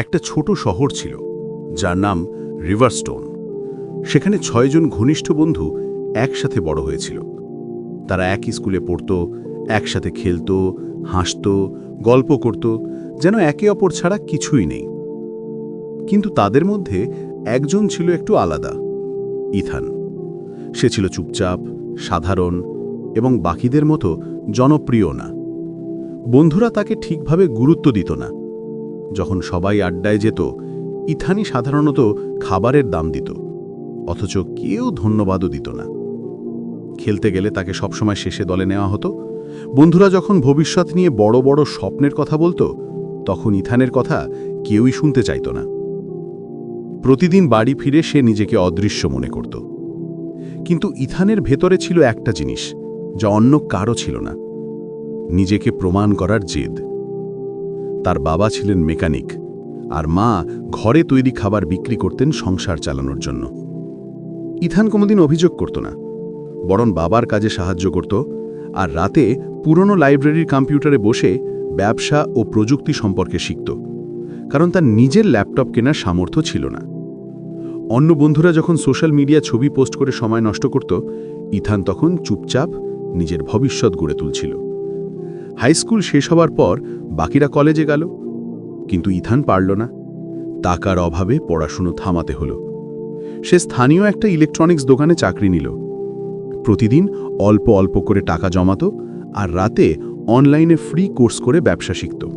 একটা ছোট শহর ছিল, যার নাম রিভারস্টোন সেখানে ছয়জন ঘনিষ্ঠ বন্ধু একসাথে বড় হয়েছিল। তারা একই স্কুলে পড়ত, একসাথে খেলত, হাসত, গল্প করত, যেন একে অপর ছাড়া কিছুই নেই। কিন্তু তাদের মধ্যে একজন ছিল একটু আলাদা, ইথান। সে ছিল চুপচাপ, সাধারণ এবং বাকিদের মতো জনপ্রিয় না। বন্ধুরা তাকে ঠিকভাবে গুরুত্ব দিত না। যখন সবাই আড্ডায় যেত, ইথানি সাধারণত খাবারের দাম দিত, অথচ কেউ ধন্যবাদও দিত না। খেলতে গেলে তাকে সবসময় শেষে দলে নেওয়া হতো। বন্ধুরা যখন ভবিষ্যৎ নিয়ে বড় বড় স্বপ্নের কথা বলতো, তখন ইথানের কথা কেউই শুনতে চাইত না। প্রতিদিন বাড়ি ফিরে সে নিজেকে অদৃশ্য মনে করত। কিন্তু ইথানের ভেতরে ছিল একটা জিনিস, যা অন্য কারও ছিল না। নিজেকে প্রমাণ করার জেদ। তার বাবা ছিলেন মেকানিক আর মা ঘরে তৈরি খাবার বিক্রি করতেন সংসার চালানোর জন্য। ইথান কোনোদিন অভিযোগ করত না। বরং বাবার কাজে সাহায্য করত আর রাতে পুরনো লাইব্রেরির কম্পিউটারে বসে ব্যবসা ও প্রযুক্তি সম্পর্কে শিখত, কারণ তার নিজের ল্যাপটপ কেনার সামর্থ্য ছিল না। অন্য বন্ধুরা যখন সোশ্যাল মিডিয়া ছবি পোস্ট করে সময় নষ্ট করত, ইথান তখন চুপচাপ নিজের ভবিষ্যৎ গড়ে তুলছিল। হাই স্কুল শেষ হওয়ার পর বাকিরা কলেজে গেল। কিন্তু ইথান পারল না। টাকার অভাবে পড়াশুনো থামাতে হলো। সে স্থানীয় একটা ইলেকট্রনিক্স দোকানে চাকরি নিল। প্রতিদিন অল্প অল্প করে টাকা জমাতো আর রাতে অনলাইনে ফ্রি কোর্স করে ব্যবসা শিখত।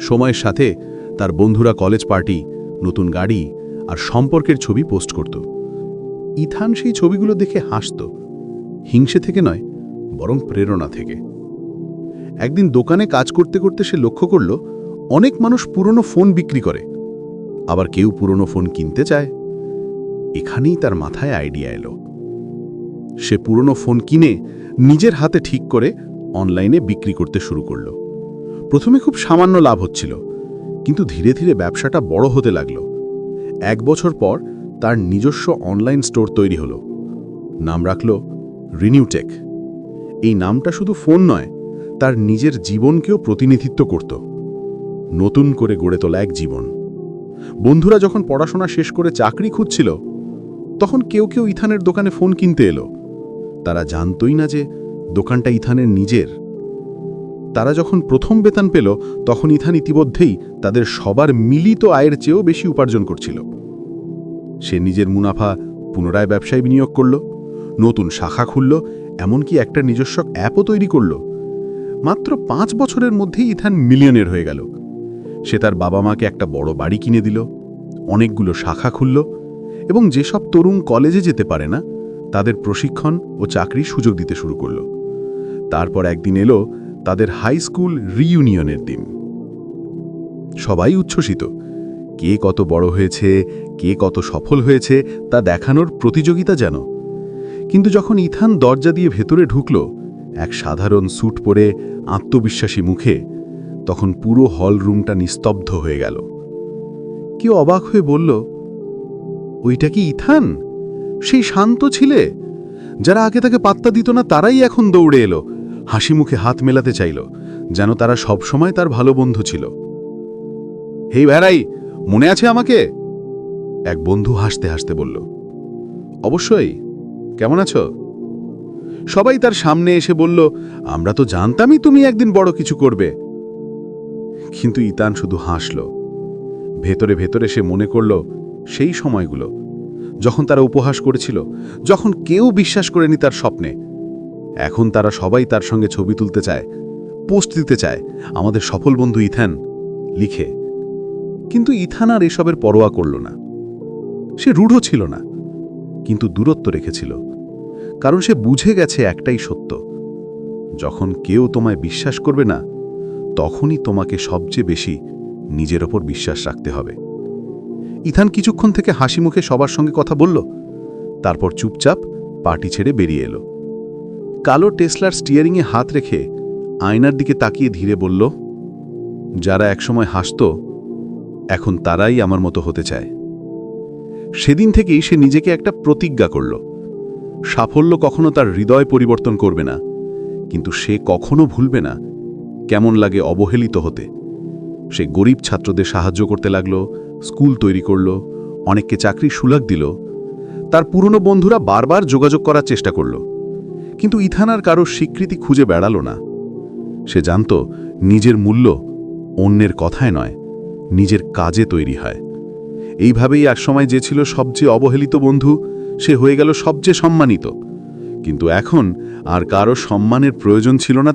সময়ের সাথে তার বন্ধুরা কলেজ পার্টি, নতুন গাড়ি আর সম্পর্কের ছবি পোস্ট করত। ইথান সেই ছবিগুলো দেখে হাসত। হিংসে থেকে নয়, বরং প্রেরণা থেকে। একদিন দোকানে কাজ করতে করতে সে লক্ষ্য করল, অনেক মানুষ পুরনো ফোন বিক্রি করে। আবার কেউ পুরনো ফোন কিনতে চায়। এখানেই তার মাথায় আইডিয়া এলো। সে পুরনো ফোন কিনে নিজের হাতে ঠিক করে অনলাইনে বিক্রি করতে শুরু করল। প্রথমে খুব সামান্য লাভ হচ্ছিল, কিন্তু ধীরে ধীরে ব্যবসাটা বড় হতে লাগল। এক বছর পর তার নিজস্ব অনলাইন স্টোর তৈরি হলো। নাম রাখল রিনিউটেক। এই নামটা শুধু ফোন নয় তার নিজের জীবনকেও প্রতিনিধিত্ব করত। নতুন করে গড়ে তোলা এক জীবন। বন্ধুরা যখন পড়াশোনা শেষ করে চাকরি খুঁজছিল, তখন কেউ কেউ ইথানের দোকানে ফোন কিনতে এলো। তারা জানতই না যে দোকানটা ইথানের নিজের। তারা যখন প্রথম বেতন পেল, তখন ইথান ইতিমধ্যেই তাদের সবার মিলিত আয়ের চেয়েও বেশি উপার্জন করছিল। সে নিজের মুনাফা পুনরায় ব্যবসায় বিনিয়োগ করল, নতুন শাখা খুলল, এমনকি একটা নিজস্ব অ্যাপও তৈরি করল। মাত্র পাঁচ বছরের মধ্যেই ইথান মিলিয়নের হয়ে গেল। সে তার বাবা মাকে একটা বড় বাড়ি কিনে দিল, অনেকগুলো শাখা খুলল এবং যেসব তরুণ কলেজে যেতে পারে না, তাদের প্রশিক্ষণ ও চাকরির সুযোগ দিতে শুরু করল। তারপর একদিন এলো তাদের হাই স্কুল রিইউনিয়নের দিন। সবাই উচ্ছ্বসিত। কে কত বড় হয়েছে, কে কত সফল হয়েছে তা দেখানোর প্রতিযোগিতা যেন। কিন্তু যখন ইথান দরজা দিয়ে ভেতরে ঢুকল এক সাধারণ স্যুট পরে আত্মবিশ্বাসী মুখে তখন পুরো হল রুমটা নিস্তব্ধ হয়ে গেল। কেউ অবাক হয়ে বলল, ওইটা কি ইথান? সেই শান্ত ছিলে? যারা আগে তাকে পাত্তা দিত না, তারাই এখন দৌড়ে এলো। হাসি মুখে হাত মেলাতে চাইল, যেন তারা সবসময় তার ভালো বন্ধু ছিল। হেই ভ্যারাই মনে আছে আমাকে? এক বন্ধু হাসতে হাসতে বলল, অবশ্যই। কেমন আছো? সবাই তার সামনে এসে বলল, আমরা তো জানতামই তুমি একদিন বড় কিছু করবে। কিন্তু ইতান শুধু হাসল। ভেতরে ভেতরে সে মনে করল, সেই সময়গুলো, যখন তারা উপহাস করেছিল, যখন কেউ বিশ্বাস করেনি তার স্বপ্নে, এখন তারা সবাই তার সঙ্গে ছবি তুলতে চায়, পোস্ট দিতে চায়, আমাদের সফল বন্ধু ইথান লিখে। কিন্তু ইথান আর এসবের পরোয়া করল না। সে রূঢ় ছিল না, কিন্তু দূরত্ব রেখেছিল। কারণ সে বুঝে গেছে একটাই সত্য। যখন কেউ তোমায় বিশ্বাস করবে না, তখনই তোমাকে সবচেয়ে বেশি নিজের ওপর বিশ্বাস রাখতে হবে। ইথান কিছুক্ষণ থেকে হাসি মুখে সবার সঙ্গে কথা বলল, তারপর চুপচাপ পার্টি ছেড়ে বেরিয়ে এলো। কালো টেসলার স্টিয়ারিংয়ে হাত রেখে আয়নার দিকে তাকিয়ে ধীরে বলল, যারা একসময় হাসত, এখন তারাই আমার মতো হতে চায়। সেদিন থেকেই সে নিজেকে একটা প্রতিজ্ঞা করল। সাফল্য কখনো তার হৃদয় পরিবর্তন করবে না। কিন্তু সে কখনো ভুলবে না, কেমন লাগে অবহেলিত হতে। সে গরিব ছাত্রদের সাহায্য করতে লাগল, স্কুল তৈরি করল, অনেককে চাকরির সুলাগ দিল। তার পুরনো বন্ধুরা বারবার যোগাযোগ করার চেষ্টা করল। কিন্তু ইথানার কারও স্বীকৃতি খুঁজে বেড়ালো না। সে জানত, নিজের মূল্য অন্যের কথায় নয়, নিজের কাজে তৈরি হয়। এইভাবেই একসময় যে ছিল সবচেয়ে অবহেলিত বন্ধু সে হয়ে গেল সবচেয়ে সম্মানিত। কিন্তু এখন আর কারও সম্মানের প্রয়োজন ছিল না